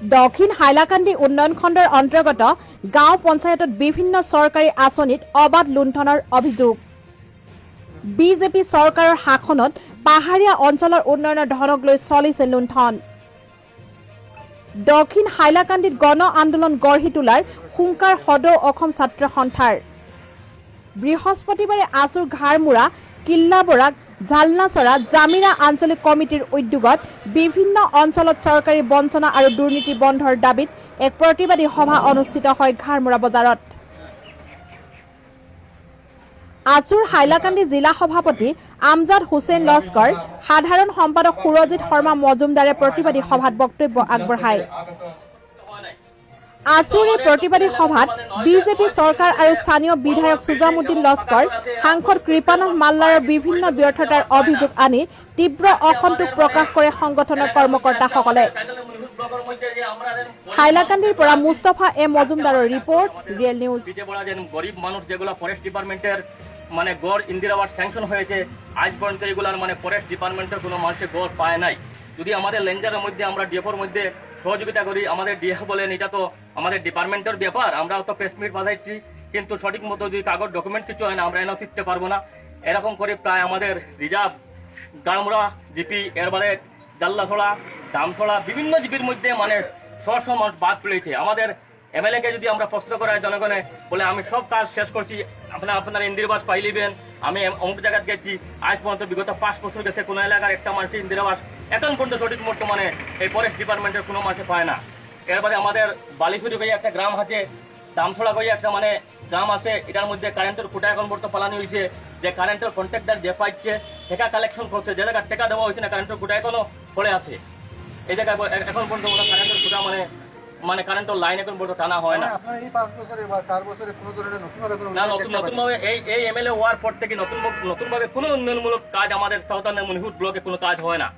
দক্ষিণ হাইলাকান্দি উন্নয়ন খণ্ডৰ অন্তৰ্গত গাঁও পঞ্চায়তত বিভিন্ন চৰকাৰী আঁচনিত অবাধ লুণ্ঠনৰ অভিযোগ। বিজেপি চৰকাৰৰ শাসনত পাহাৰীয়া অঞ্চলৰ উন্নয়নৰ ধনক লৈ চলিছে লুণ্ঠন। দক্ষিণ হাইলাকান্দিত গণ আন্দোলন গঢ়ি তোলাৰ হুংকাৰ সদৌ অসম ছাত্ৰ সন্থাৰ। বৃহস্পতিবাৰে আছুৰ ঘাৰমুৰা কিল্লাবৰাক ঝালনাচৰা জামিৰা আঞ্চলিক কমিটিৰ উদ্যোগত বিভিন্ন অঞ্চলত চৰকাৰী বঞ্চনা আৰু দুৰ্নীতি বন্ধৰ দাবীত এক প্ৰতিবাদী সভা অনুষ্ঠিত হয় ঘাৰমুৰা বজাৰত। আছুৰ হাইলাকান্দি জিলা সভাপতি আমজাদ হুছেইন লস্কৰ সাধাৰণ সম্পাদক সুৰজিৎ শৰ্মা মজুমদাৰে প্ৰতিবাদী সভাত বক্তব্য আগবঢ়ায়। আছুৰ প্ৰতিবাদী সভাত বিজেপি চৰকাৰ আৰু স্থানীয় বিধায়ক সুজামুদ্দিন লস্কৰ, সাংসদ কৃপানাথ মাল্লাৰৰ বিভিন্ন ব্যৰ্থতাৰ অভিযোগ আনি তীব্ৰ অসন্তোষ প্ৰকাশ কৰে সংগঠনৰ কৰ্মকৰ্তাসকলে। হাইলাকান্দিৰ পৰা মুস্তফা এ মজুমদাৰৰ ৰিপৰ্ট, ৰিয়েল নিউজ। গরিব মানুষ যেগুলো ফরেস্ট ডিপার্টমেন্টের মানে গড় ইন্দিরাবাস স্যাংশন হয়েছে, আজ পর্যন্ত এগুলার মানে ফরেস্ট ডিপার্টমেন্টের কোনো মানুষের গড় পায় নাই। যদি আমাদের লেঞ্জারের মধ্যে, আমরা ডিএফোর মধ্যে সহযোগিতা করি, আমাদের ডিএফ বলেন, এটা তো আমাদের ডিপার্টমেন্টের ব্যাপার আমরাও তো প্রেস মিট বাজাইছি কিন্তু সঠিক মতো যদি কাগজ ডকুমেন্ট কিছু হয় না, আমরা এনও শিখতে পারব না। এরকম করে প্রায় আমাদের রিজার্ভ, গাড়মুড়া, জিপি এর বাদে জাল্লাছড়া, দামছড়া, বিভিন্ন জিপির মধ্যে মানে ছশো মানুষ বাদ পড়েছে। আমাদের এমএলএ কে যদি আমরা প্রশ্ন করাই জনগণে, বলে আমি সব কাজ শেষ করছি আপনার আপনার ইন্দিরাবাস পাইলিবেন, আমি অমুক জায়গায় গেছি, আজ পর্যন্ত বিগত পাঁচ বছর গেছে কোনো এলাকার একটা মানুষের ইন্দিরাবাস এখন পর্যন্ত সঠিক মতো মানে এই ফরেস্ট ডিপার্টমেন্টের কোনো মানুষে পায় না। এরপরে আমাদের বালিশুরি হয়ে একটা গ্রাম আছে, দামছড়া হয়ে একটা মানে গ্রাম আছে, এটার মধ্যে কারেন্টের খুঁটা এখন পর্যন্ত পালানো হয়েছে যে কারেন্টের কন্ট্রাক্টার যে পাইছে টাকা কালেকশন করছে, যে জায়গায় টাকা দেওয়া হয়েছে না কারেন্টের খুঁটা এখনও পড়ে আছে। এই জায়গায় এখন পর্যন্ত কারেন্টের খুঁটা মানে মানে কারেন্টের লাইন এখন পর্যন্ত টানা হয় না। মানে এই পাঁচ বছরে বা চার বছরে কোনো ধরনের নতুনভাবে না নতুন দেখতে নতুন ভাবে এই এই এমএলএ হওয়ার পর থেকে নতুন নতুন ভাবে কোনো উন্নয়নমূলক কাজ আমাদের সাউথার্ন মনিহুট ব্লকে কোনো কাজ হয় না।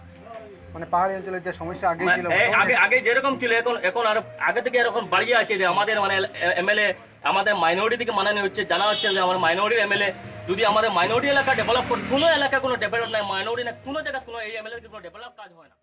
মানে পাহাড়ি অঞ্চলের যে সমস্যা আগে ছিল আগে আগে যেরকম ছিল এখন এখন আর আগে থেকে এরকম বাড়িয়ে আছে যে আমাদের মানে এমএলএ আমাদের মাইনরিটি থেকে মানানো হচ্ছে জানা হচ্ছে যে আমার মাইনরিটি এমএলএ যদি আমাদের মাইনরিটি এলাকা ডেভেলপ কোনো এলাকা কোনো ডেভেলপ নাই মাইনরিটি না কোনো জায়গায় কোনো এই এমএলএ কোনো ডেভেলপ কাজ হয় না।